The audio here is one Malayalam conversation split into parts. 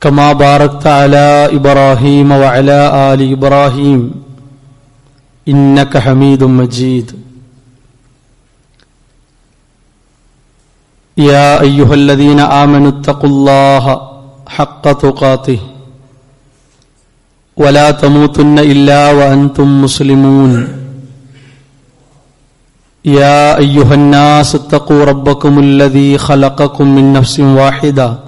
كما باركت على إبراهيم وعلى آل إبراهيم. إنك حميد مجيد. يا أيها الذين آمنوا اتقوا الله حق تقاته ولا تموتن إلا وأنتم مسلمون. يا أيها الناس اتقوا ربكم الذي خلقكم من نفس واحدة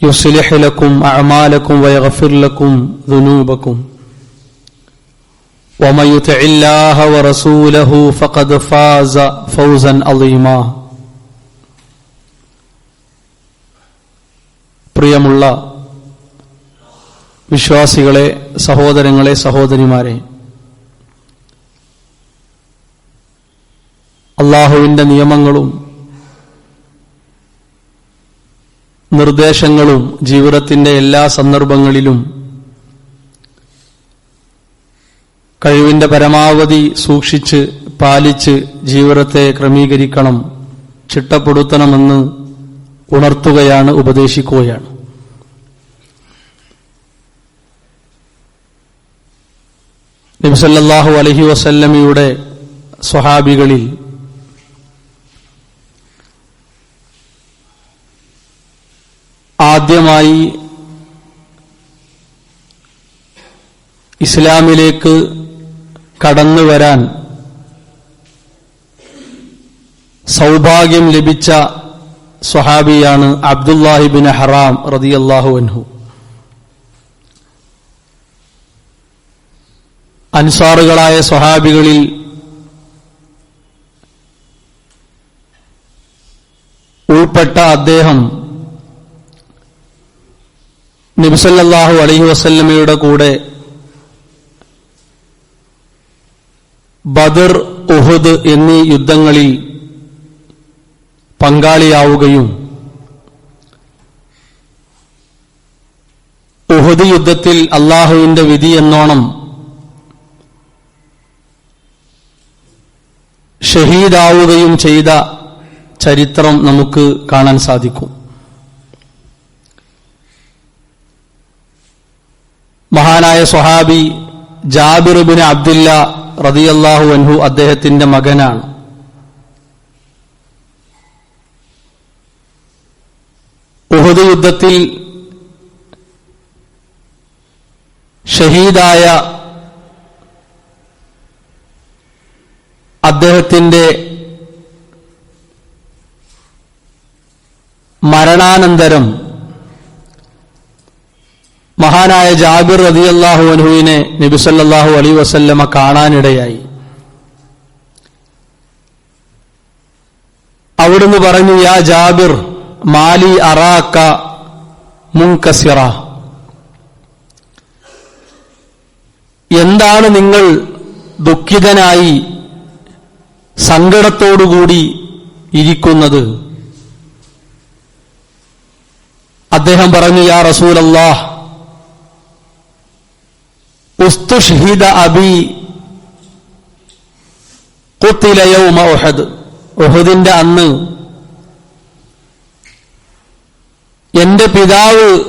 يصلح لكم اعمالكم ويغفر لكم ذنوبكم ومن يطع الله ورسوله فقد فاز فوزا عظيما പ്രിയമുള്ള വിശ്വാസികളെ സഹോദരങ്ങളെ സഹോദരിമാരെ അള്ളാഹുവിന്റെ നിയമങ്ങളും നിർദ്ദേശങ്ങളും ജീവിതത്തിന്റെ എല്ലാ സന്ദർഭങ്ങളിലും കഴിവിന്റെ പരമാവധി സൂക്ഷിച്ച് പാലിച്ച് ജീവിതത്തെ ക്രമീകരിക്കണം ചിട്ടപ്പെടുത്തണമെന്ന് ഉണർത്തുകയാണ് ഉപദേശിക്കുകയാണ്. നബിസല്ലാഹു അലഹി വസല്ലമിയുടെ സ്വഹാബികളിൽ ആദ്യമായി ഇസ്ലാമിലേക്ക് കടന്നു വരാൻ സൗഭാഗ്യം ലഭിച്ച സ്വഹാബിയാണ് അബ്ദുല്ലാഹിബിൻ ഹറാം റതിയല്ലാഹു അൻഹു. അൻസാറുകളായ സ്വഹാബികളിൽ ഉൾപ്പെട്ട അദ്ദേഹം നബിസല്ലാഹു അലഹി വസല്ലമയുടെ കൂടെ ബദർ ഉഹുദ് എന്നീ യുദ്ധങ്ങളിൽ പങ്കാളിയാവുകയും ഉഹുദ് യുദ്ധത്തിൽ അള്ളാഹുവിന്റെ വിധി എന്നോണം ഷഹീദാവുകയും ചെയ്ത ചരിത്രം നമുക്ക് കാണാൻ സാധിക്കും. മഹാനായ സ്വഹാബി ജാബിറുബിൻ അബ്ദുല്ല റതിയല്ലാഹു അൻഹു അദ്ദേഹത്തിന്റെ മകനാണ്. ഉഹദ് യുദ്ധത്തിൽ ഷഹീദായ അദ്ദേഹത്തിന്റെ മരണാനന്തരം മഹാനായ ജാബിർ റതി അള്ളാഹു അൻഹുവിനെ നബിസല്ലാഹു അലൈ വസല്ലമ കാണാനിടയായി. അവിടുന്ന് പറഞ്ഞു യാ ജാബിർ മാലി അറാക്ക മുൻകസിറ. എന്താണ് നിങ്ങൾ ദുഃഖിതനായി സങ്കടത്തോടുകൂടി ഇരിക്കുന്നത്? അദ്ദേഹം പറഞ്ഞു യാ അള്ളാഹ് ഉസ്തുഷ്ഹിദ അബി കുത്തിലയൗമ ഒഹദ് ഒഹദിന്റെ അന്ന് എന്റെ പിതാവ്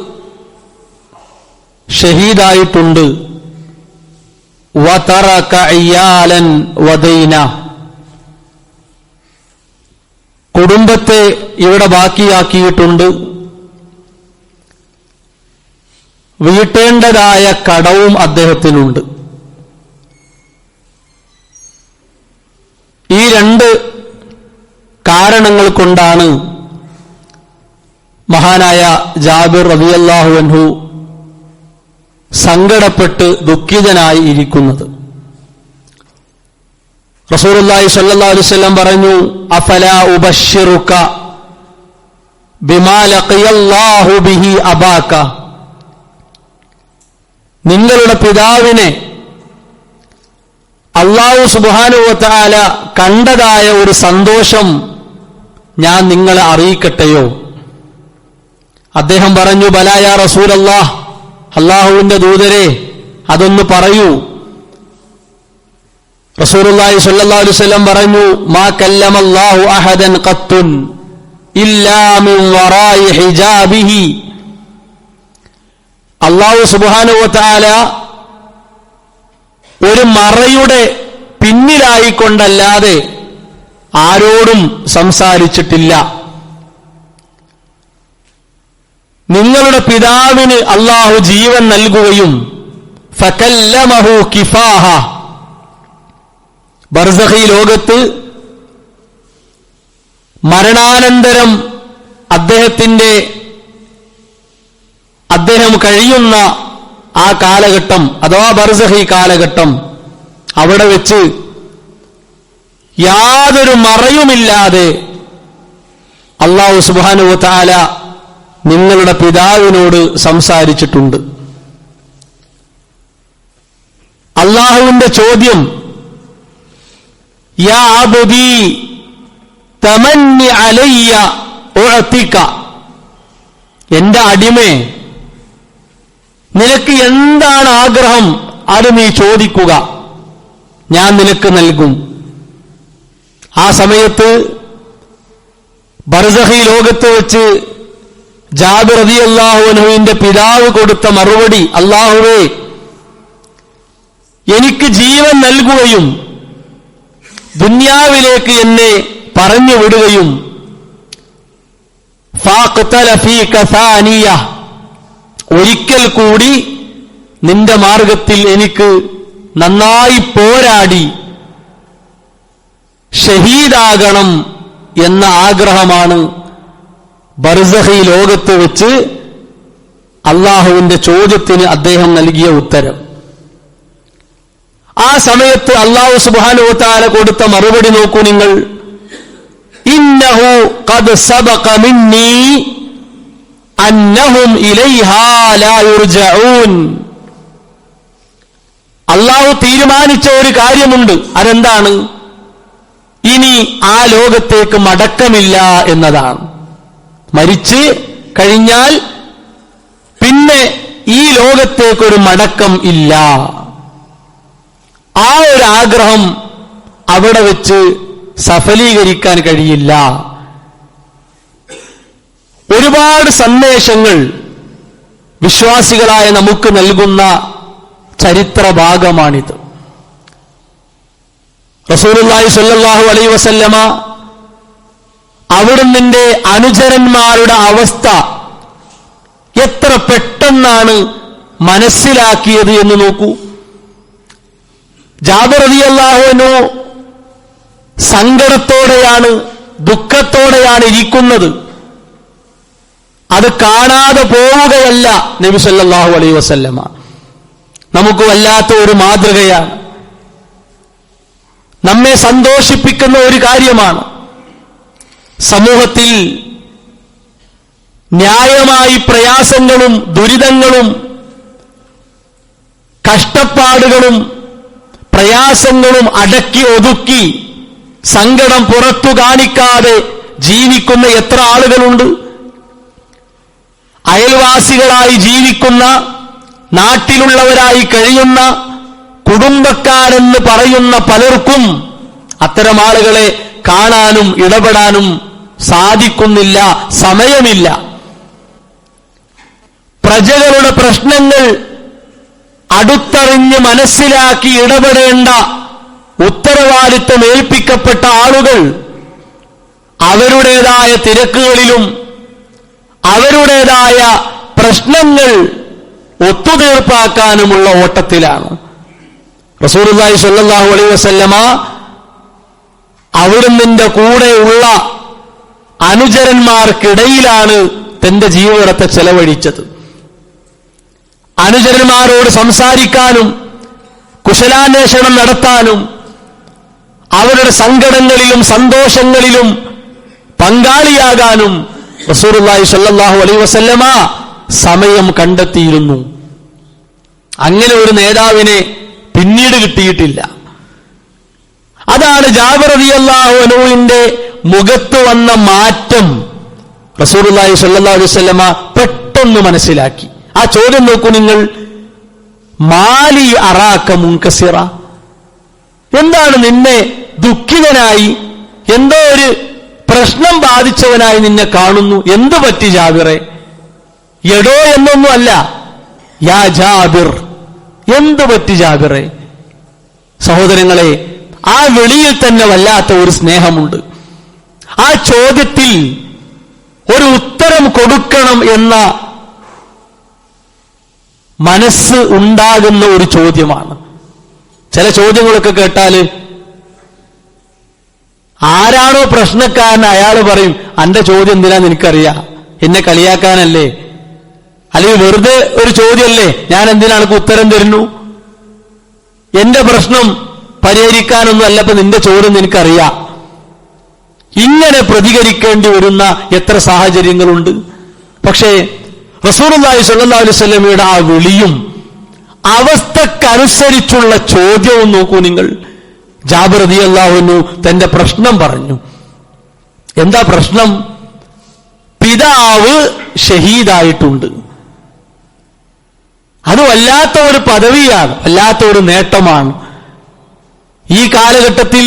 ഷഹീദായിട്ടുണ്ട്. വതറക ഇയാലൻ വദൈന. കുടുംബത്തെ ഇവിടെ ബാക്കിയാക്കിയിട്ടുണ്ട്. വീട്ടേണ്ടതായ കടവും അദ്ദേഹത്തിനുണ്ട്. ഈ രണ്ട് കാരണങ്ങൾ കൊണ്ടാണ് മഹാനായ ജാബിർ റബിയല്ലാഹു അൻഹു സങ്കടപ്പെട്ട് ദുഃഖിതനായി ഇരിക്കുന്നത്. റസൂലുല്ലാഹി സല്ലാ അലുസല്ലം പറഞ്ഞു അഫല ഉബഷിറുക്ക ബിഹി അബാക്ക നിങ്ങളുടെ പിതാവിനെ അള്ളാഹു സുബാനുവത്താല കണ്ടതായ ഒരു സന്തോഷം ഞാൻ നിങ്ങളെ അറിയിക്കട്ടെയോ? അദ്ദേഹം പറഞ്ഞു ബലായ റസൂലല്ലാഹ് അള്ളാഹുവിന്റെ ദൂതരെ അതൊന്ന് പറയൂ. റസൂലുള്ളാഹി സ്വല്ലല്ലാഹു അലൈഹി വസല്ലം പറഞ്ഞു മാ കല്ലമല്ലാഹു അഹദൻ ഖത്തുൻ ഇല്ലാ മിൻ വറായി ഹിജാബിഹി. അള്ളാഹു സുബ്ഹാനഹു വതആല ഒരു മറയുടെ പിന്നിലായിക്കൊണ്ടല്ലാതെ ആരോടും സംസാരിച്ചിട്ടില്ല. നിങ്ങളുടെ പിതാവിന് അള്ളാഹു ജീവൻ നൽകുകയും ഫകല്ലമഹു കിഫാഹ. ബർസഹി ലോകത്ത് മരണാനന്തരം അദ്ദേഹത്തിന്റെ അദ്ദേഹം കഴിയുന്ന ആ കാലഘട്ടം അഥവാ ബർസഹി കാലഘട്ടം അവിടെ വെച്ച് യാതൊരു മറയുമില്ലാതെ അള്ളാഹു സുബാനു താല നിങ്ങളുടെ പിതാവിനോട് സംസാരിച്ചിട്ടുണ്ട്. അള്ളാഹുവിന്റെ ചോദ്യം യാ അബുദി തമന്നി അലയ്യ ഉഴത്തിക്ക എന്റെ അടിമേ നിനക്ക് എന്താണ് ആഗ്രഹം അത് നീ ചോദിക്കുക ഞാൻ നിനക്ക് നൽകും ആ സമയത്ത് ബർസഹി ലോകത്ത് വെച്ച് ജാബിർ റതി അള്ളാഹുവിന്റെ പിതാവ് കൊടുത്ത മറുപടി അള്ളാഹുവേ എനിക്ക് ജീവൻ നൽകുകയും ദുന്യാവിലേക്ക് എന്നെ പറഞ്ഞു വിടുകയും. ഒരിക്കൽ കൂടി നിന്റെ മാർഗത്തിൽ എനിക്ക് നന്നായി പോരാടി ഷഹീദാകണം എന്ന ആഗ്രഹമാണ് ബർസഹി ലോകത്ത് വെച്ച് അള്ളാഹുവിന്റെ ചോദ്യത്തിന് അദ്ദേഹം നൽകിയ ഉത്തരം. ആ സമയത്ത് അള്ളാഹു സുബാനുത്താല കൊടുത്ത മറുപടി നോക്കൂ നിങ്ങൾ. ഇന്നഹു ഖദ് സബഖ മിന്നി അന്നഹും അള്ളാഹു തീരുമാനിച്ച ഒരു കാര്യമുണ്ട്. അതെന്താണ്? ഇനി ആ ലോകത്തേക്ക് മടക്കമില്ല എന്നതാണ്. മരിച്ച് കഴിഞ്ഞാൽ പിന്നെ ഈ ലോകത്തേക്കൊരു മടക്കം ഇല്ല. ആ ഒരു ആഗ്രഹം അവിടെ വെച്ച് സഫലീകരിക്കാൻ കഴിയില്ല. ഒരുപാട് സന്ദേശങ്ങൾ വിശ്വാസികളായ നമുക്ക് നൽകുന്ന ചരിത്ര ഭാഗമാണിത്. റസൂലുള്ളാഹി സ്വല്ലല്ലാഹു അലൈഹി വസല്ലമ അവിടുന്നിന്റെ അനുചരന്മാരുടെ അവസ്ഥ എത്ര പെട്ടെന്നാണ് മനസ്സിലാക്കിയത് എന്ന് നോക്കൂ. ജാബർ റളിയല്ലാഹുവിനു സങ്കടത്തോടെയാണ് ദുഃഖത്തോടെയാണ് ഇരിക്കുന്നത്. അത് കാണാതെ പോവുകയല്ല നബി സല്ലല്ലാഹു അലൈഹി വസല്ലമ. നമുക്ക് വല്ലാത്ത ഒരു മാതൃകയാണ്. നമ്മെ സന്തോഷിപ്പിക്കുന്ന ഒരു കാര്യമാണ്. സമൂഹത്തിൽ ന്യായമായി പ്രയാസങ്ങളും ദുരിതങ്ങളും കഷ്ടപ്പാടുകളും പ്രയാസങ്ങളും അടക്കി ഒതുക്കി സങ്കടം പുറത്തു കാണിക്കാതെ ജീവിക്കുന്ന എത്ര ആളുകളുണ്ട്? അയൽവാസികളായി ജീവിക്കുന്ന നാട്ടിലുള്ളവരായി കഴിയുന്ന കുടുംബക്കാരെന്ന് പറയുന്ന പലർക്കും അത്തരം ആളുകളെ കാണാനും ഇടപെടാനും സാധിക്കുന്നില്ല സമയമില്ല. പ്രജകളുടെ പ്രശ്നങ്ങൾ അടുത്തറിഞ്ഞ് മനസ്സിലാക്കി ഇടപെടേണ്ട ഉത്തരവാദിത്വം ഏൽപ്പിക്കപ്പെട്ട ആളുകൾ അവരുടേതായ തിരക്കുകളിലും അവരുടേതായ പ്രശ്നങ്ങൾ ഒത്തുതീർപ്പാക്കാനുമുള്ള ഓട്ടത്തിലാണ്. റസൂലുള്ളാഹി സ്വല്ലല്ലാഹു അലൈഹി വസല്ലമ അവിടുന്നിന്റെ കൂടെയുള്ള അനുചരന്മാർക്കിടയിലാണ് തന്റെ ജീവിതത്തെ ചെലവഴിച്ചത്. അനുചരന്മാരോട് സംസാരിക്കാനും കുശലാന്വേഷണം നടത്താനും അവരുടെ സങ്കടങ്ങളിലും സന്തോഷങ്ങളിലും പങ്കാളിയാകാനും വസല്ലമ സമയം കണ്ടെത്തിയിരുന്നു. അങ്ങനെ ഒരു നേതാവിനെ പിന്നീട് കിട്ടിയിട്ടില്ല. അതാണ് ജാബർ അലി അള്ളാഹുനുവിന്റെ മുഖത്ത് വന്ന മാറ്റം റസൂലുള്ളാഹി സല്ലാ അലൈഹി വസല്ലമ പെട്ടെന്ന് മനസ്സിലാക്കി. ആ ചോദ്യം നോക്കൂ നിങ്ങൾ. മാലി അറാക്ക മുൻകസിറ. എന്താണ് നിന്നെ ദുഃഖിതനായി? എന്തോ ഒരു പ്രശ്നം ബാധിച്ചവനായി നിന്നെ കാണുന്നു. എന്തു പറ്റി ജാബിറെ? എടോ എന്നൊന്നുമല്ല. യാ ജാബിർ. എന്തു പറ്റി ജാബിറെ? സഹോദരങ്ങളെ ആ വെളിയിൽ തന്നെ വല്ലാത്ത ഒരു സ്നേഹമുണ്ട്. ആ ചോദ്യത്തിൽ ഒരു ഉത്തരം കൊടുക്കണം എന്ന മനസ്സ് ഉണ്ടാകുന്ന ഒരു ചോദ്യമാണ്. ചില ചോദ്യങ്ങളൊക്കെ കേട്ടാൽ ആരാണോ പ്രശ്നക്കാരൻ അയാൾ പറയും അന്റെ ചോദ്യം എന്തിനാന്ന് എനിക്കറിയാം എന്നെ കളിയാക്കാനല്ലേ? അല്ലെങ്കിൽ വെറുതെ ഒരു ചോദ്യമല്ലേ? ഞാൻ എന്തിനാണ് ഉത്തരം തരുന്നു? എന്റെ പ്രശ്നം പരിഹരിക്കാനൊന്നും അല്ല നിന്റെ ചോദ്യം നിനക്കറിയാം. ഇങ്ങനെ പ്രതികരിക്കേണ്ടി വരുന്ന എത്ര സാഹചര്യങ്ങളുണ്ട്. പക്ഷേ റസൂർലായി സല്ലാ അലൈഹി സ്വലമയുടെ ആ വിളിയും അവസ്ഥക്കനുസരിച്ചുള്ള ചോദ്യവും നോക്കൂ നിങ്ങൾ. ജാബർ റതി അള്ളാഹുനു തന്റെ പ്രശ്നം പറഞ്ഞു. എന്താ പ്രശ്നം? പിതാവ് ഷഹീദായിട്ടുണ്ട്. അത് വല്ലാത്ത ഒരു പദവിയാണ് വല്ലാത്ത ഒരു നേട്ടമാണ്. ഈ കാലഘട്ടത്തിൽ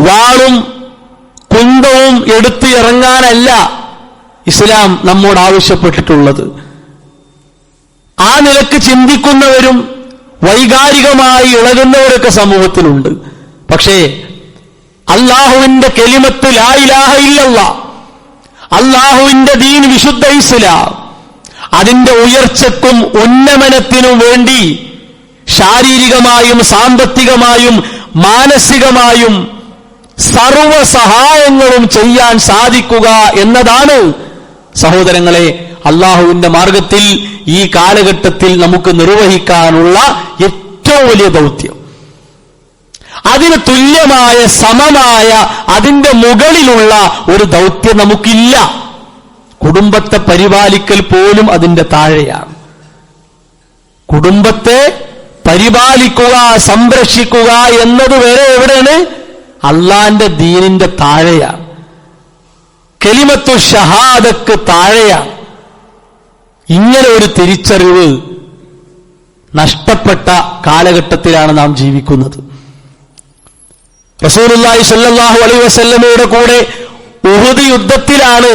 വാളും കുന്തവും എടുത്ത് ഇറങ്ങാനല്ല ഇസ്ലാം നമ്മോട് ആവശ്യപ്പെട്ടിട്ടുള്ളത്. ആ നിലയ്ക്ക് ചിന്തിക്കുന്നവരും വൈകാരികമായി ഇളകുന്നവരൊക്കെ സമൂഹത്തിലുണ്ട്. പക്ഷേ അള്ളാഹുവിന്റെ കെലിമത്ത് ലായിലാഹ ഇല്ലല്ല. അള്ളാഹുവിന്റെ ദീൻ വിശുദ്ധ ഇസ്ലാം. അതിന്റെ ഉയർച്ചക്കും ഉന്നമനത്തിനും വേണ്ടി ശാരീരികമായും സാമ്പത്തികമായും മാനസികമായും സർവ സഹായങ്ങളും ചെയ്യാൻ സാധിക്കുക എന്നതാണ് സഹോദരങ്ങളെ അള്ളാഹുവിന്റെ മാർഗത്തിൽ ഈ കാലഘട്ടത്തിൽ നമുക്ക് നിർവഹിക്കാനുള്ള ഏറ്റവും വലിയ ദൗത്യം. അതിന് തുല്യമായ സമമായ അതിന്റെ മുകളിലുള്ള ഒരു ദൗത്യം നമുക്കില്ല. കുടുംബത്തെ പരിപാലിക്കൽ പോലും അതിന്റെ താഴെയാണ്. കുടുംബത്തെ പരിപാലിക്കുക സംരക്ഷിക്കുക എന്നത് വരെ എവിടെയാണ്? അള്ളാന്റെ ദീനിന്റെ താഴെയാണ്. കെലിമത്തു ഷഹാദക്ക് താഴെയാണ്. ഇങ്ങനെ ഒരു തിരിച്ചറിവ് നഷ്ടപ്പെട്ട കാലഘട്ടത്തിലാണ് നാം ജീവിക്കുന്നത്. റസൂലുള്ളാഹി സ്വല്ലല്ലാഹു അലൈഹി വസല്ലമയുടെ കൂടെ ഉഹുദ് യുദ്ധത്തിലാണ്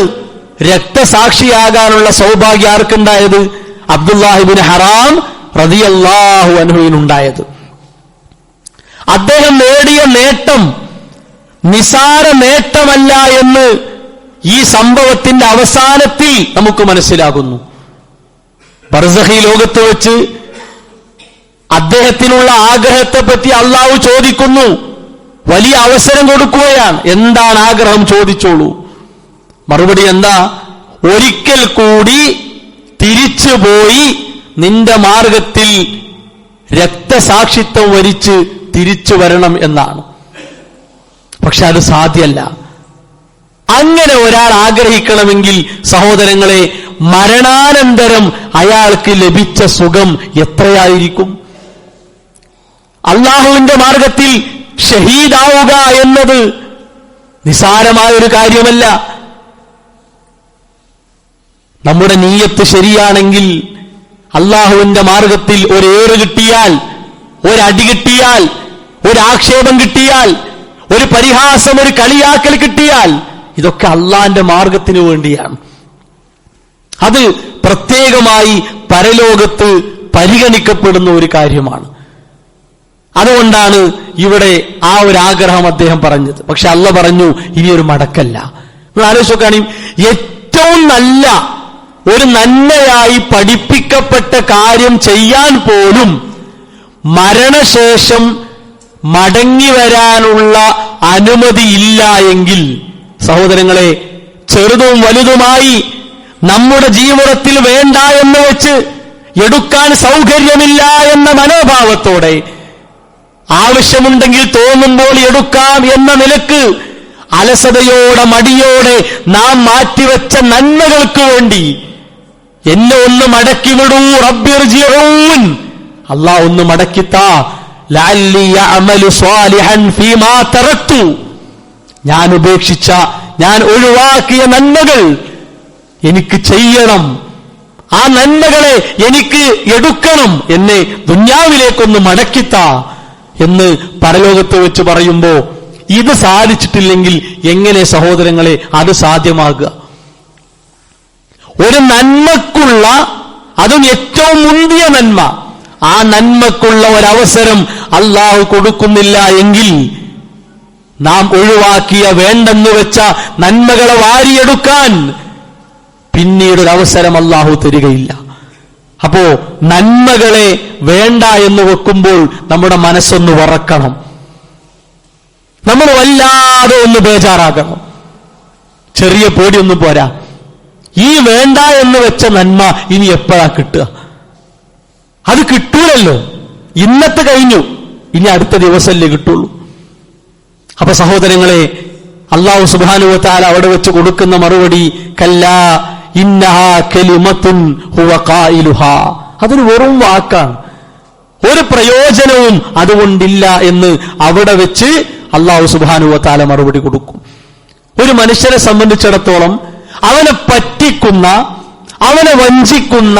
രക്തസാക്ഷിയാകാനുള്ള സൗഭാഗ്യം ആർക്കുണ്ടായത്? അബ്ദുല്ലാഹിബിൻ ഹറാം റതിയല്ലാഹു അനുഹുവിനുണ്ടായത് അദ്ദേഹം നേടിയ നേട്ടം നിസാര നേട്ടമല്ല എന്ന് ഈ സംഭവത്തിന്റെ അവസാനത്തിൽ നമുക്ക് മനസ്സിലാകുന്നു. ബർസഹി ലോകത്ത് വെച്ച് അദ്ദേഹത്തിനുള്ള ആഗ്രഹത്തെ പറ്റി അള്ളാഹു ചോദിക്കുന്നു. വലിയ അവസരം കൊടുക്കുകയാണ്. എന്താണ് ആഗ്രഹം? ചോദിച്ചോളൂ. മറുപടി എന്താ? ഒരിക്കൽ കൂടി തിരിച്ചു പോയി നിന്റെ മാർഗത്തിൽ രക്തസാക്ഷിത്വം വരിച്ച് തിരിച്ചു വരണം എന്നാണ്. പക്ഷെ അത് സാധ്യല്ല അങ്ങനെ ഒരാൾ ആഗ്രഹിക്കണമെങ്കിൽ സഹോദരങ്ങളെ മരണാനന്തരം അയാൾക്ക് ലഭിച്ച സുഖം എത്രയായിരിക്കും? അള്ളാഹുവിന്റെ മാർഗത്തിൽ ഷഹീദാവുക എന്നത് നിസാരമായ ഒരു കാര്യമല്ല. നമ്മുടെ നീയത്ത് ശരിയാണെങ്കിൽ അള്ളാഹുവിന്റെ മാർഗത്തിൽ ഒരേറ് കിട്ടിയാൽ ഒരടി കിട്ടിയാൽ ഒരാക്ഷേപം കിട്ടിയാൽ ഒരു പരിഹാസം ഒരു കളിയാക്കൽ കിട്ടിയാൽ ഇതൊക്കെ അള്ളാന്റെ മാർഗത്തിന് വേണ്ടിയാണ്. അത് പ്രത്യേകമായി പരലോകത്ത് പരിഗണിക്കപ്പെടുന്ന ഒരു കാര്യമാണ്. അതുകൊണ്ടാണ് ഇവിടെ ആ ഒരു ആഗ്രഹം അദ്ദേഹം പറഞ്ഞത്. പക്ഷെ അല്ല പറഞ്ഞു ഇനി ഒരു മടക്കല്ല. നിങ്ങൾ ആലോചിച്ച് നോക്കുകയാണെങ്കിൽ ഏറ്റവും നല്ല ഒരു നന്മയായി പഠിപ്പിക്കപ്പെട്ട കാര്യം ചെയ്യാൻ പോലും മരണശേഷം മടങ്ങി വരാനുള്ള അനുമതി ഇല്ല എങ്കിൽ സഹോദരങ്ങളെ ചെറുതും വലുതുമായി നമ്മുടെ ജീവിതത്തിൽ വേണ്ട എന്ന് വെച്ച് എടുക്കാൻ സൗകര്യമില്ല എന്ന മനോഭാവത്തോടെ ആവശ്യമുണ്ടെങ്കിൽ തോന്നുമ്പോൾ എടുക്കാം എന്ന നിലയ്ക്ക് അലസതയോടെ മടിയോടെ നാം മാറ്റിവെച്ച നന്മകൾക്ക് വേണ്ടി എന്നെ ഒന്ന് മടക്കി വിടൂ റബ്ബിർജിഊൻ അള്ളാ ഒന്ന് മടക്കിത്താ. ഞാൻ ഉപേക്ഷിച്ച ഞാൻ ഒഴിവാക്കിയ നന്മകൾ എനിക്ക് ചെയ്യണം. ആ നന്മകളെ എനിക്ക് എടുക്കണം. എന്നെ ദുന്യാവിലേക്കൊന്ന് മടക്കിത്താ. എന്ന് പരലോകത്ത് വെച്ച് പറയുമ്പോ ഇത് സാധിച്ചിട്ടില്ലെങ്കിൽ എങ്ങനെ സഹോദരങ്ങളെ അത് സാധ്യമാകുക? ഒരു നന്മക്കുള്ള അതും ഏറ്റവും മുന്തിയ നന്മ. ആ നന്മക്കുള്ള ഒരവസരം അള്ളാഹു കൊടുക്കുന്നില്ല എങ്കിൽ നാം ഒഴിവാക്കിയ വേണ്ടെന്ന് വെച്ച നന്മകളെ വാരിയെടുക്കാൻ പിന്നീടൊരവസരം അള്ളാഹു തരികയില്ല. അപ്പോ നന്മകളെ വേണ്ട എന്ന് വെക്കുമ്പോൾ നമ്മുടെ മനസ്സൊന്ന് വറക്കണം. നമ്മൾ വല്ലാതെ ഒന്ന് ബേജാറാക്കണം ചെറിയ പേടിയൊന്നും പോരാ. ഈ വേണ്ട എന്ന് വെച്ച നന്മ ഇനി എപ്പോഴാ കിട്ടുക? അത് കിട്ടൂലല്ലോ. ഇന്നത്തെ കഴിഞ്ഞു. ഇനി അടുത്ത ദിവസമല്ലേ കിട്ടുള്ളൂ. അപ്പൊ സഹോദരങ്ങളെ അള്ളാഹു സുബാനുവത്താൽ അവിടെ വെച്ച് കൊടുക്കുന്ന മറുപടി കല്ലാ അതൊരു വെറും വാക്കാണ്. ഒരു പ്രയോജനവും അതുകൊണ്ടില്ല എന്ന് അവിടെ വെച്ച് അള്ളാഹു സുബാനുവത്താല മറുപടി കൊടുക്കും. ഒരു മനുഷ്യനെ സംബന്ധിച്ചിടത്തോളം അവനെ പറ്റിക്കുന്ന അവനെ വഞ്ചിക്കുന്ന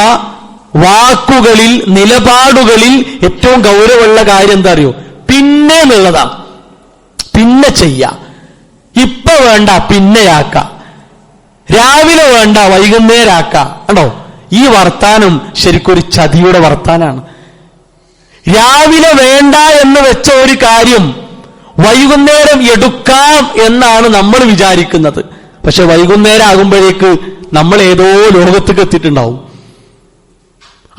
വാക്കുകളിൽ നിലപാടുകളിൽ ഏറ്റവും ഗൗരവമുള്ള കാര്യം എന്താ അറിയോ? പിന്നെ എന്നുള്ളതാണ് പിന്നെ ചെയ്യാം. ഇപ്പൊ വേണ്ട പിന്നെയാക്ക. രാവിലെ വേണ്ട വൈകുന്നേരാക്ക. കണ്ടോ? ഈ വർത്താനം ശരിക്കൊരു ചതിയുടെ വർത്താനാണ്. രാവിലെ വേണ്ട എന്ന് വെച്ച ഒരു കാര്യം വൈകുന്നേരം എടുക്കാം എന്നാണ് നമ്മൾ വിചാരിക്കുന്നത്. പക്ഷെ വൈകുന്നേരം ആകുമ്പോഴേക്ക് നമ്മൾ ഏതോ ലോകത്തേക്ക് എത്തിയിട്ടുണ്ടാവും.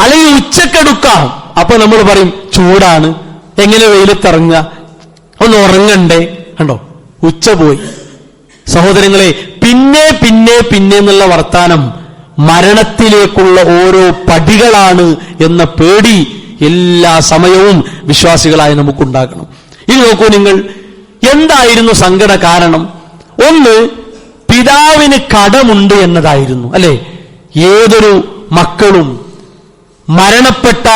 അല്ലെങ്കിൽ ഉച്ചക്കെടുക്കാം. അപ്പൊ നമ്മൾ പറയും ചൂടാണ്. എങ്ങനെ വെയിലത്തിറങ്ങുക? ഒന്ന് ഉറങ്ങണ്ടേ? കണ്ടോ? ഉച്ച പോയി. സഹോദരങ്ങളെ പിന്നെ പിന്നെ പിന്നെ എന്നുള്ള വർത്താനം മരണത്തിലേക്കുള്ള ഓരോ പടികളാണ് എന്ന പേടി എല്ലാ സമയവും വിശ്വാസികളായി നമുക്കുണ്ടാകണം. ഇനി നോക്കൂ നിങ്ങൾ എന്തായിരുന്നു സങ്കട കാരണം? ഒന്ന് പിതാവിന് കടമുണ്ട് എന്നതായിരുന്നു അല്ലെ? ഏതൊരു മക്കളും മരണപ്പെട്ട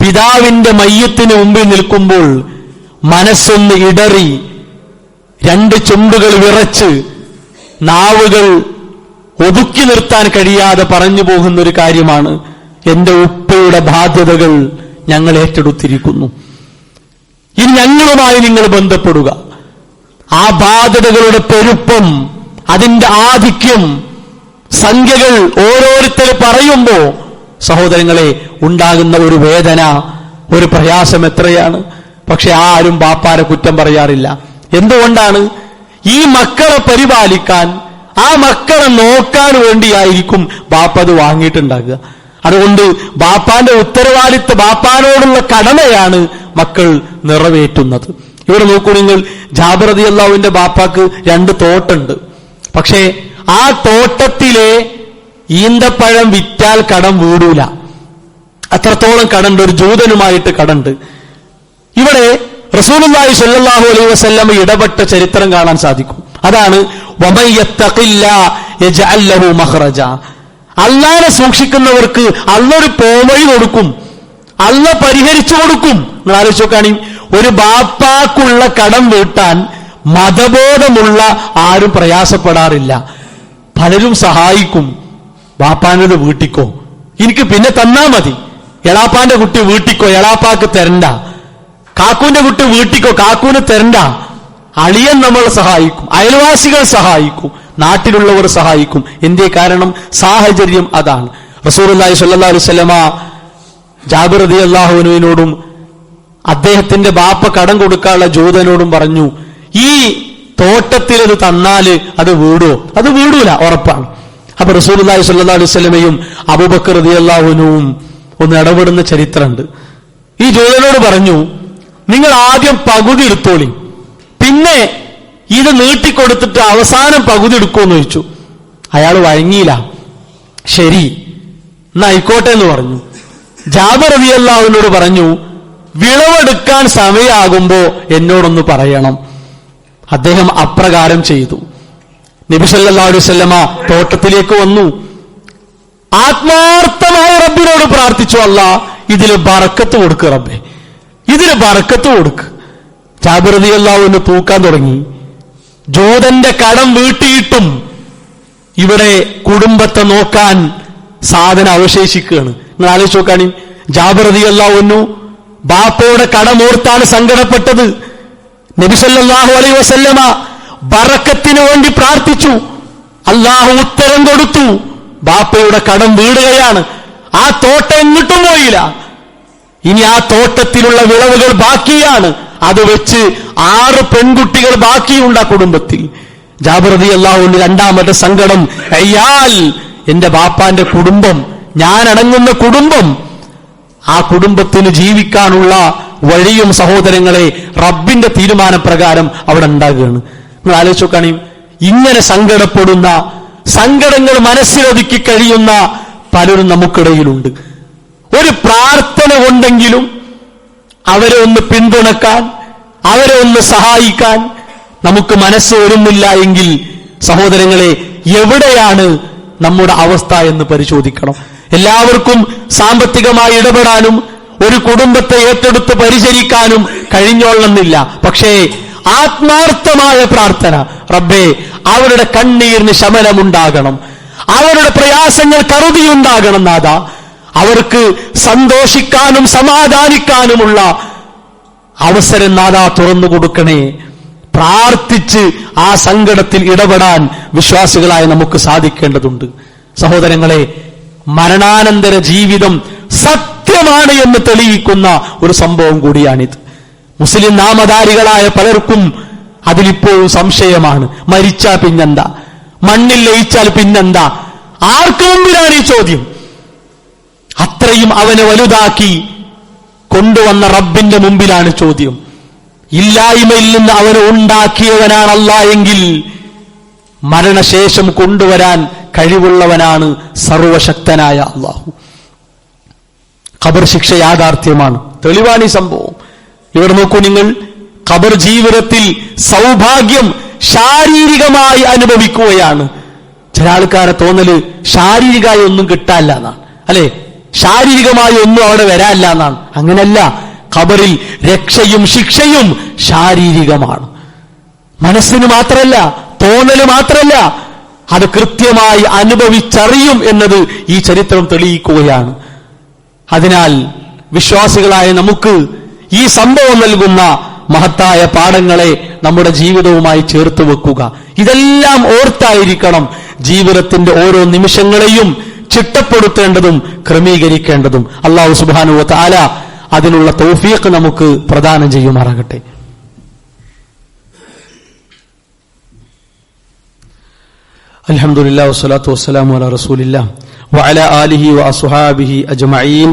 പിതാവിന്റെ മയ്യത്തിന് മുമ്പിൽ നിൽക്കുമ്പോൾ മനസ്സൊന്ന് ഇടറി രണ്ട് ചുണ്ടുകൾ വിറച്ച് നാവുകൾ ഒതുക്കി നിർത്താൻ കഴിയാതെ പറഞ്ഞു പോകുന്ന ഒരു കാര്യമാണ് എന്റെ ഉപ്പയുടെ ബാധ്യതകൾ ഞങ്ങൾ ഏറ്റെടുത്തിരിക്കുന്നു. ഇനി ഞങ്ങളുമായി നിങ്ങൾ ബന്ധപ്പെടുക. ആ ബാധ്യതകളുടെ പെരുപ്പം അതിന്റെ ആധിക്യം സംഖ്യകൾ ഓരോരുത്തർ പറയുമ്പോ സഹോദരങ്ങളെ ഉണ്ടാകുന്ന ഒരു വേദന ഒരു പ്രയാസം എത്രയാണ്? പക്ഷെ ആരും ബാപ്പാരെ കുറ്റം പറയാറില്ല. എന്തുകൊണ്ടാണ് ഈ മക്കളെ പരിപാലിക്കാൻ ആ മക്കളെ നോക്കാൻ വേണ്ടിയായിരിക്കും ബാപ്പ അത് വാങ്ങിയിട്ടുണ്ടാകുക അതുകൊണ്ട് ബാപ്പാന്റെ ഉത്തരവാദിത്വ ബാപ്പാനോടുള്ള കടമയാണ് മക്കൾ നിറവേറ്റുന്നത്. ഇവിടെ നോക്കൂ നിങ്ങൾ ജാബ്രതി അള്ളാഹുവിന്റെ ബാപ്പാക്ക് രണ്ട് തോട്ടുണ്ട്. പക്ഷേ ആ തോട്ടത്തിലെ ഈന്തപ്പഴം വിറ്റാൽ കടം വീടൂല. അത്രത്തോളം കടണ്ട് ഒരു ജൂതനുമായിട്ട് കടണ്ട്. ഇവിടെ റസൂലുള്ളാഹി സ്വല്ലല്ലാഹു അലൈഹി വസല്ലം ഇടപെട്ട ചരിത്രം കാണാൻ സാധിക്കും. അതാണ് മഖ്റജ. അള്ളാനെ സൂക്ഷിക്കുന്നവർക്ക് അള്ളൊരു പോവഴി കൊടുക്കും. അള്ള പരിഹരിച്ചു കൊടുക്കും. നിങ്ങൾ ആലോചിച്ച് നോക്കുകയാണെങ്കിൽ ഒരു ബാപ്പാക്കുള്ള കടം വീട്ടാൻ മതബോധമുള്ള ആരും പ്രയാസപ്പെടാറില്ല. പലരും സഹായിക്കും. ബാപ്പാനത് വീട്ടിക്കോ. എനിക്ക് പിന്നെ തന്നാ മതി. എളാപ്പാന്റെ കുട്ടി വീട്ടിക്കോ എളാപ്പാക്ക് തരണ്ട. കാക്കൂന്റെ കുട്ടി വീട്ടിക്കോ? കാക്കൂന് തരണ്ട. അളിയൻ നമ്മൾ സഹായിക്കും. അയൽവാസികൾ സഹായിക്കും. നാട്ടിലുള്ളവർ സഹായിക്കും. എന്തേ കാരണം? സാഹചര്യം അതാണ്. റസൂർല്ലാഹി സല്ലാ അലുസലമ ജാബിർ റതി അള്ളാഹുവിനോടും അദ്ദേഹത്തിന്റെ ബാപ്പ കടം കൊടുക്കാനുള്ള ജൂതനോടും പറഞ്ഞു ഈ തോട്ടത്തിൽ അത് തന്നാൽ അത് വീടോ? അത് വീടൂല ഉറപ്പാണ്. അപ്പൊ റസൂലി സല്ലാ അലുസലമയും അബുബക്കർ റതി അള്ളാഹുനും ഒന്ന് ഇടപെടുന്ന ചരിത്രമുണ്ട്. ഈ ജൂതനോട് പറഞ്ഞു നിങ്ങൾ ആദ്യം പകുതി എടുത്തോളി. പിന്നെ ഇത് നീട്ടിക്കൊടുത്തിട്ട് അവസാനം പകുതി എടുക്കുമെന്ന് ചോദിച്ചു. അയാൾ വഴങ്ങിയില്ല. ശരി എന്നാ ആയിക്കോട്ടെ എന്ന് പറഞ്ഞു. ജാബർ റബി അള്ളാഹുവിനോട് പറഞ്ഞു വിളവെടുക്കാൻ സമയമാകുമ്പോ എന്നോടൊന്ന് പറയണം. അദ്ദേഹം അപ്രകാരം ചെയ്തു. നബി സല്ലല്ലാഹു അലൈഹി വസല്ലമ തോട്ടത്തിലേക്ക് വന്നു. ആത്മാർത്ഥമായ റബ്ബിനോട് പ്രാർത്ഥിച്ചു അല്ല ഇതിൽ ബറക്കത്ത് കൊടുക്കുക റബ്ബെ. ഇതിന് വറക്കത്ത് കൊടുക്ക്. ജാബിറതി അള്ളാഹുവിന് തൂക്കാൻ തുടങ്ങി. ജൂതന്റെ കടം വീട്ടിയിട്ടും ഇവിടെ കുടുംബത്തെ നോക്കാൻ സാധനം അവശേഷിക്കുകയാണ്. നിങ്ങൾ ആലോചിച്ച് നോക്കാണി. ജാബിറതി ഒന്നു ബാപ്പയുടെ കടമോർത്താണ് സങ്കടപ്പെട്ടത്. നബിസല്ലാഹു അലൈ വസല്ലമ ബറക്കത്തിന് വേണ്ടി പ്രാർത്ഥിച്ചു. അള്ളാഹു ഉത്തരം കൊടുത്തു. ബാപ്പയുടെ കടം വീടുകയാണ്. ആ തോട്ടം എങ്ങിട്ടും പോയില്ല. ഇനി ആ തോട്ടത്തിലുള്ള വിളവുകൾ ബാക്കിയാണ്. അത് വെച്ച് ആറ് പെൺകുട്ടികൾ ബാക്കിയുണ്ട് ആ കുടുംബത്തിൽ. ജാബ്രതി അള്ളാഹുവിന്റെ രണ്ടാമത്തെ സങ്കടം അയ്യാൽ എന്റെ ബാപ്പാന്റെ കുടുംബം ഞാൻ അടങ്ങുന്ന കുടുംബം ആ കുടുംബത്തിന് ജീവിക്കാനുള്ള വഴിയും സഹോദരങ്ങളെ റബ്ബിന്റെ തീരുമാനപ്രകാരം അവിടെ ഉണ്ടാകുകയാണ്. നിങ്ങൾ ആലോചിച്ച് നോക്കുകയാണെങ്കിൽ ഇങ്ങനെ സങ്കടപ്പെടുന്ന സങ്കടങ്ങൾ മനസ്സിലൊതുക്കി കഴിയുന്ന പലരും നമുക്കിടയിലുണ്ട്. ഒരു പ്രാർത്ഥന കൊണ്ടെങ്കിലും അവരെ ഒന്ന് പിന്തുണക്കാൻ അവരെ ഒന്ന് സഹായിക്കാൻ നമുക്ക് മനസ്സ് വരുന്നില്ല എങ്കിൽ സഹോദരങ്ങളെ എവിടെയാണ് നമ്മുടെ അവസ്ഥ എന്ന് പരിശോധിക്കണം. എല്ലാവർക്കും സാമ്പത്തികമായി ഇടപെടാനും ഒരു കുടുംബത്തെ ഏറ്റെടുത്ത് പരിചരിക്കാനും കഴിഞ്ഞോളണമെന്നില്ല പക്ഷേ ആത്മാർത്ഥമായ പ്രാർത്ഥന റബ്ബേ അവരുടെ കണ്ണീരിന് ശമനമുണ്ടാകണം. അവരുടെ പ്രയാസങ്ങൾ കറുതിയുണ്ടാകണം നാഥ. അവർക്ക് സന്തോഷിക്കാനും സമാധാനിക്കാനുമുള്ള അവസരം നാദാ തുറന്നു കൊടുക്കണേ. പ്രാർത്ഥിച്ച് ആ സങ്കടത്തിൽ ഇടപെടാൻ വിശ്വാസികളായ നമുക്ക് സാധിക്കേണ്ടതുണ്ട്. സഹോദരങ്ങളെ മരണാനന്തര ജീവിതം സത്യമാണ് എന്ന് തെളിയിക്കുന്ന ഒരു സംഭവം കൂടിയാണിത്. മുസ്ലിം നാമധാരികളായ പലർക്കും അതിലിപ്പോഴും സംശയമാണ്. മരിച്ചാൽ പിന്നെന്താ? മണ്ണിൽ ലയിച്ചാൽ പിന്നെന്താ? ആർക്കു മുമ്പിലാണ് ഈ ചോദ്യം? അത്രയും അവനെ വലുതാക്കി കൊണ്ടുവന്ന റബ്ബിന്റെ മുമ്പിലാണ് ചോദ്യം. ഇല്ലായ്മയിൽ നിന്ന് അവനെ ഉണ്ടാക്കിയവനാണല്ല എങ്കിൽ മരണശേഷം കൊണ്ടുവരാൻ കഴിവുള്ളവനാണ് സർവശക്തനായ അള്ളാഹു ഖബർ ശിക്ഷ യാഥാർത്ഥ്യമാണ്. തെളിവാണ് ഈ സംഭവം. ഇവിടെ നോക്കൂ നിങ്ങൾ ഖബർ ജീവിതത്തിൽ സൗഭാഗ്യം ശാരീരികമായി അനുഭവിക്കുകയാണ്. ചില ആൾക്കാരെ തോന്നൽ ശാരീരികമായി ഒന്നും കിട്ടാല്ല എന്നാണ്. അല്ലെ? ശാരീരികമായി ഒന്നും അവിടെ വരാനില്ല എന്നാണ്. അങ്ങനല്ല. ഖബറിൽ രക്ഷയും ശിക്ഷയും ശാരീരികമാണ്. മനസ്സിന് മാത്രമല്ല തോന്നൽ മാത്രമല്ല അത് കൃത്യമായി അനുഭവിച്ചറിയും എന്നത് ഈ ചരിത്രം തെളിയിക്കുകയാണ്. അതിനാൽ വിശ്വാസികളായ നമുക്ക് ഈ സംഭവം നൽകുന്ന മഹത്തായ പാഠങ്ങളെ നമ്മുടെ ജീവിതവുമായി ചേർത്ത് വെക്കുക. ഇതെല്ലാം ഓർത്തായിരിക്കണം ജീവിതത്തിന്റെ ഓരോ നിമിഷങ്ങളെയും ചിട്ടപ്പെടുത്തേണ്ടതും ക്രമീകരിക്കേണ്ടതും അള്ളാഹു സുബാനുവ താല അതിനുള്ള തൗഫീഖ് നമുക്ക് പ്രദാനം ചെയ്യുമാറാകട്ടെ. വഅല ആലിഹി വഅസ്ഹാബിഹി അജ്മഈൻ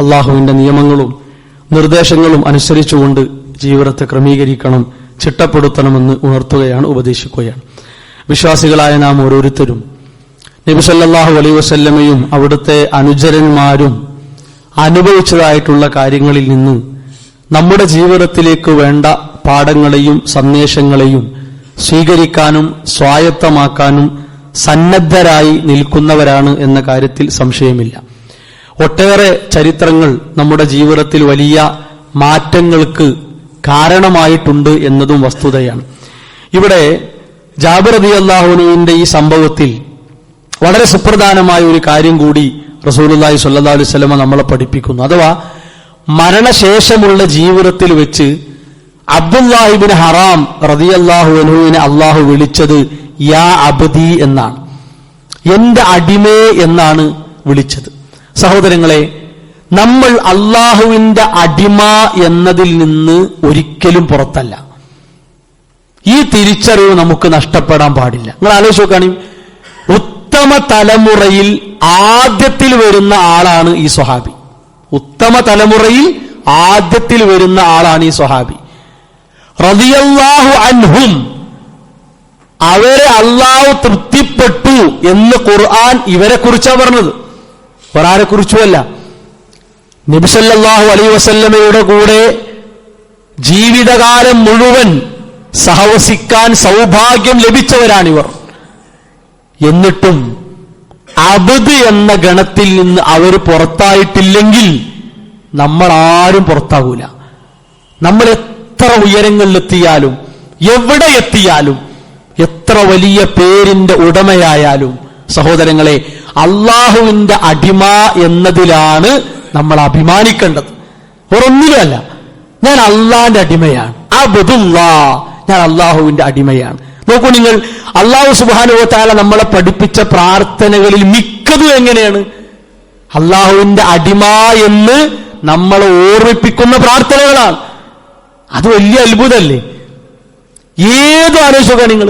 അള്ളാഹുവിന്റെ നിയമങ്ങളും നിർദ്ദേശങ്ങളും അനുസരിച്ചുകൊണ്ട് ജീവിതത്തെ ക്രമീകരിക്കണം ചിട്ടപ്പെടുത്തണമെന്ന് ഉണർത്തുകയാണ് ഉപദേശിക്കുകയാണ്. വിശ്വാസികളായ നാം ഓരോരുത്തരും നബി അലൈ വസല്ലമയും അവിടുത്തെ അനുചരന്മാരും അനുഭവിച്ചതായിട്ടുള്ള കാര്യങ്ങളിൽ നിന്ന് നമ്മുടെ ജീവിതത്തിലേക്ക് വേണ്ട പാഠങ്ങളെയും സന്ദേശങ്ങളെയും സ്വീകരിക്കാനും സ്വായത്തമാക്കാനും സന്നദ്ധരായി നിൽക്കുന്നവരാണ് എന്ന കാര്യത്തിൽ സംശയമില്ല. ഒട്ടേറെ ചരിത്രങ്ങൾ നമ്മുടെ ജീവിതത്തിൽ വലിയ മാറ്റങ്ങൾക്ക് കാരണമായിട്ടുണ്ട് എന്നതും വസ്തുതയാണ്. ഇവിടെ ജാബിർ അലി അള്ളാഹുനുവിന്റെ ഈ സംഭവത്തിൽ വളരെ സുപ്രധാനമായ ഒരു കാര്യം കൂടി റസൂലുല്ലാഹി അലൈഹി വസല്ലമ നമ്മളെ പഠിപ്പിക്കുന്നു. അഥവാ മരണശേഷമുള്ള ജീവിതത്തിൽ വെച്ച് അബ്ദുല്ലാഹിബിൻ ഹറാം റതി അള്ളാഹു അനുവിനെ അള്ളാഹു വിളിച്ചത് യാ അബദി എന്നാണ്. എന്റെ അടിമേ എന്നാണ് വിളിച്ചത്. സഹോദരങ്ങളെ നമ്മൾ അള്ളാഹുവിന്റെ അടിമ എന്നതിൽ നിന്ന് ഒരിക്കലും പുറത്തല്ല. ഈ തിരിച്ചറിവ് നമുക്ക് നഷ്ടപ്പെടാൻ പാടില്ല. നിങ്ങൾ ആലോചിച്ച് നോക്കുകയാണെങ്കിൽ ഉത്തമ തലമുറയിൽ ആദ്യത്തിൽ വരുന്ന ആളാണ് ഈ സ്വഹാബി. ഉത്തമ തലമുറയിൽ ആദ്യത്തിൽ വരുന്ന ആളാണ് ഈ സ്വഹാബി. റതിയല്ലാഹു അൻഹും അവരെ അള്ളാഹു തൃപ്തിപ്പെട്ടു എന്ന് ഖുർആൻ ഇവരെ കുറിച്ചാണ് പറഞ്ഞത്. ആരെ കുറിച്ചുമല്ല. നബിസല്ലാഹു അലൈ വസല്ലമയുടെ കൂടെ ജീവിതകാലം മുഴുവൻ സഹവസിക്കാൻ സൗഭാഗ്യം ലഭിച്ചവരാണിവർ. എന്നിട്ടും അബദ് എന്ന ഗണത്തിൽ നിന്ന് അവർ പുറത്തായിട്ടില്ലെങ്കിൽ നമ്മൾ ആരും പുറത്താകൂല. നമ്മൾ എത്ര ഉയരങ്ങളിലെത്തിയാലും എവിടെ എത്തിയാലും എത്ര വലിയ പേരിന്റെ ഉടമയായാലും സഹോദരങ്ങളെ അള്ളാഹുവിന്റെ അടിമ എന്നതിലാണ് നമ്മൾ അഭിമാനിക്കേണ്ടത്. ഒരൊന്നിലുമല്ല ഞാൻ അള്ളാന്റെ അടിമയാണ്. അബദുല്ലാ ഞാൻ അള്ളാഹുവിന്റെ അടിമയാണ്. നോക്കൂ നിങ്ങൾ അള്ളാഹു സുബാനുവത്താല നമ്മളെ പഠിപ്പിച്ച പ്രാർത്ഥനകളിൽ മിക്കതും എങ്ങനെയാണ്? അള്ളാഹുവിന്റെ അടിമ എന്ന് നമ്മളെ ഓർമ്മിപ്പിക്കുന്ന പ്രാർത്ഥനകളാണ്. അത് വലിയ അത്ഭുതമല്ലേ? ഏത് ആലോചിക്കുക നിങ്ങൾ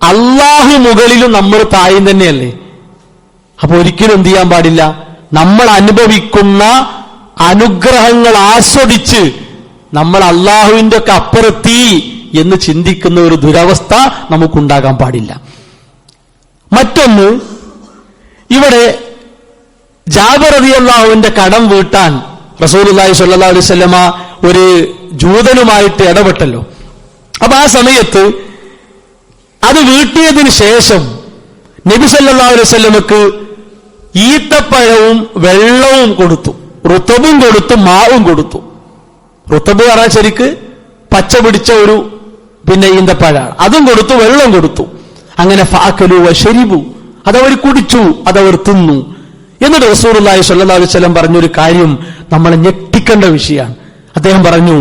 അള്ളാഹു മുകളിലും നമ്മൾ തായും തന്നെയല്ലേ? അപ്പൊ ഒരിക്കലും എന്ത് ചെയ്യാൻ പാടില്ല? നമ്മൾ അനുഭവിക്കുന്ന അനുഗ്രഹങ്ങൾ ആസ്വദിച്ച് നമ്മൾ അള്ളാഹുവിന്റെ ഒക്കെ അപ്പുറത്തി എന്ന് ചിന്തിക്കുന്ന ഒരു ദുരവസ്ഥ നമുക്കുണ്ടാകാൻ പാടില്ല. മറ്റൊന്ന് ഇവിടെ ജാബർ റതി അള്ളാഹുവിന്റെ കടം വീട്ടാൻ റസൂലുല്ലാഹി സല്ലാ അലൈഹി വസല്ലമ ഒരു ജൂതനുമായിട്ട് ഇടപെട്ടല്ലോ. അപ്പൊ ആ സമയത്ത് അത് വീട്ടിയതിന് ശേഷം നബി സല്ലാ അലൈഹി വസല്ലമക്ക് ഈത്തപ്പഴവും വെള്ളവും കൊടുത്തു ഋത്തബും കൊടുത്തു മാവും കൊടുത്തു. ഋത്തബ് പറഞ്ഞാൽ ശരിക്ക് പച്ച പിടിച്ച ഒരു പിന്നെ ഈന്തപ്പഴാണ് അതും കൊടുത്തു വെള്ളം കൊടുത്തു. അങ്ങനെ ഫാക്കലു വശരിബു അതവർ കുടിച്ചു അതവർ തിന്നു. എന്നിട്ട് റസൂറുല്ലായി അലൈഹി വസല്ലം പറഞ്ഞൊരു കാര്യം നമ്മളെ ഞെട്ടിക്കേണ്ട വിഷയമാണ്. അദ്ദേഹം പറഞ്ഞു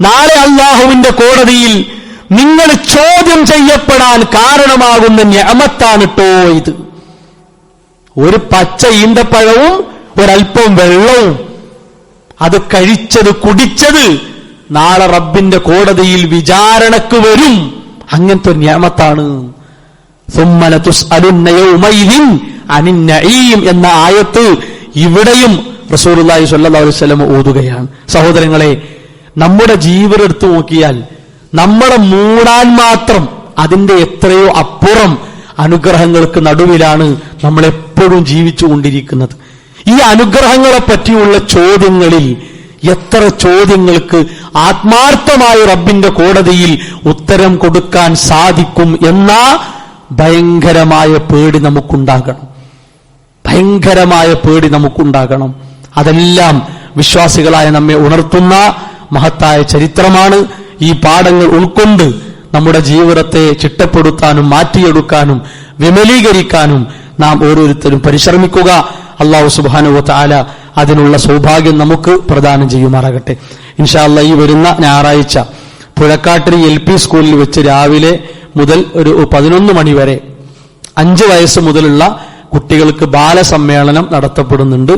നാളെ അള്ളാഹുവിന്റെ കോടതിയിൽ നിങ്ങൾ ചോദ്യം ചെയ്യപ്പെടാൻ കാരണമാകുന്ന ഞമത്താണ് ട്ടോ ഇത്. ഒരു പച്ച ഈന്തപ്പഴവും ഒരല്പം വെള്ളവും അത് കഴിച്ചത് കുടിച്ചത് നാളെ റബ്ബിന്റെ കോടതിയിൽ വിചാരണക്ക് വരും. അങ്ങനത്തെ നിയമത്താണ്. എന്ന ആയത്ത് ഇവിടെയും സ്വല്ലല്ലാഹു അലൈഹി വസല്ലം ഓതുകയാണ്. സഹോദരങ്ങളെ നമ്മുടെ ജീവിതം എടുത്തു നോക്കിയാൽ നമ്മളെ മൂടാൻ മാത്രം അതിന്റെ എത്രയോ അപ്പുറം അനുഗ്രഹങ്ങൾക്ക് നടുവിലാണ് നമ്മളെപ്പോഴും ജീവിച്ചു ജീവിച്ചുകൊണ്ടിരിക്കുന്നത്. ഈ അനുഗ്രഹങ്ങളെ പറ്റിയുള്ള ചോദ്യങ്ങളിൽ എത്ര ചോദ്യങ്ങൾക്ക് ആത്മാർത്ഥമായ റബ്ബിന്റെ കോടതിയിൽ ഉത്തരം കൊടുക്കാൻ സാധിക്കും എന്ന ഭയങ്കരമായ പേടി നമുക്കുണ്ടാകണം. ഭയങ്കരമായ പേടി നമുക്കുണ്ടാകണം. അതെല്ലാം വിശ്വാസികളായ നമ്മെ ഉണർത്തുന്ന മഹത്തായ ചരിത്രമാണ്. ഈ പാഠങ്ങൾ ഉൾക്കൊണ്ട് നമ്മുടെ ജീവിതത്തെ ചിട്ടപ്പെടുത്താനും മാറ്റിയെടുക്കാനും വിമലീകരിക്കാനും നാം ഓരോരുത്തരും പരിശ്രമിക്കുക. അള്ളാഹു സുബാനുവത്ത് താല അതിനുള്ള സൗഭാഗ്യം നമുക്ക് പ്രദാനം ചെയ്യുമാറാകട്ടെ. ഇൻഷാല്ല ഈ വരുന്ന ഞായറാഴ്ച പുഴക്കാട്ടിരി എൽ പി സ്കൂളിൽ വെച്ച് രാവിലെ മുതൽ ഒരു പതിനൊന്ന് മണി വരെ അഞ്ച് വയസ്സ് മുതലുള്ള കുട്ടികൾക്ക് ബാലസമ്മേളനം നടത്തപ്പെടുന്നുണ്ട്.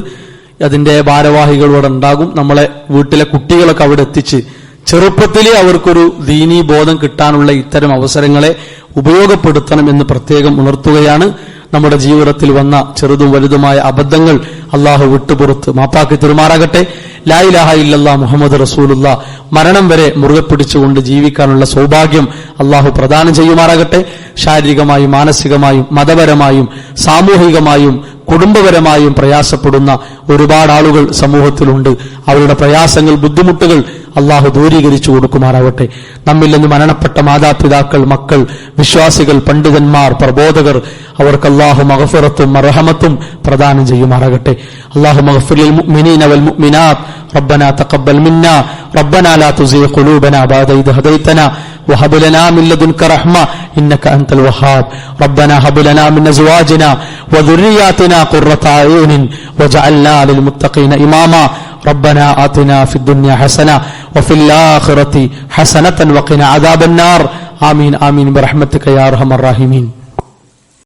അതിന്റെ ഭാരവാഹികൾ ഇവിടെ ഉണ്ടാകും. നമ്മളെ വീട്ടിലെ കുട്ടികളൊക്കെ അവിടെ എത്തിച്ച് ചെറുപ്പത്തിലേ അവർക്കൊരു ദീനീ ബോധം കിട്ടാനുള്ള ഇത്തരം അവസരങ്ങളെ ഉപയോഗപ്പെടുത്തണം എന്ന് പ്രത്യേകം ഉണർത്തുകയാണ്. നമ്മുടെ ജീവിതത്തിൽ വന്ന ചെറുതും വലുതുമായ അബദ്ധങ്ങൾ അള്ളാഹു വിട്ടുപുറത്ത് മാപ്പാക്കി തെരുമാറാകട്ടെ. ലായിലാഹ ഇല്ലല്ലാ മുഹമ്മദ് റസൂലുള്ള. മരണം വരെ മുറുകെ പിടിച്ചുകൊണ്ട് ജീവിക്കാനുള്ള സൗഭാഗ്യം അള്ളാഹു പ്രദാനം ചെയ്യുമാറാകട്ടെ. ശാരീരികമായും മാനസികമായും മതപരമായും സാമൂഹികമായും കുടുംബപരമായും പ്രയാസപ്പെടുന്ന ഒരുപാട് ആളുകൾ സമൂഹത്തിലുണ്ട്. അവരുടെ പ്രയാസങ്ങൾ ബുദ്ധിമുട്ടുകൾ അള്ളാഹു ദൂരീകരിച്ചു കൊടുക്കുമാറാവട്ടെ നമ്മിൽ നിന്ന് മരണപ്പെട്ട മാതാപിതാക്കൾ മക്കൾ വിശ്വാസികൾ പണ്ഡിതന്മാർ പ്രബോധകർ അവർക്ക് അള്ളാഹു മഹഫറത്തും അർഹമത്തും പ്രദാനം ചെയ്യുമാറാകട്ടെ. اللهم اغفر للمؤمنين والمؤمنات. ربنا تقبل منا. ربنا لا تزغ قلوبنا بعد إذ هديتنا. وهب لنا من لدنك رحمة. إنك أنت الوهاب. ربنا هب لنا من أزواجنا وذرياتنا قرة أعين. وجعلنا للمتقين إماما. ربنا آتنا في الدنيا حسنة وفي الآخرة حسنة وقنا عذاب النار. آمين آمين. برحمتك يا أرحم الراحمين.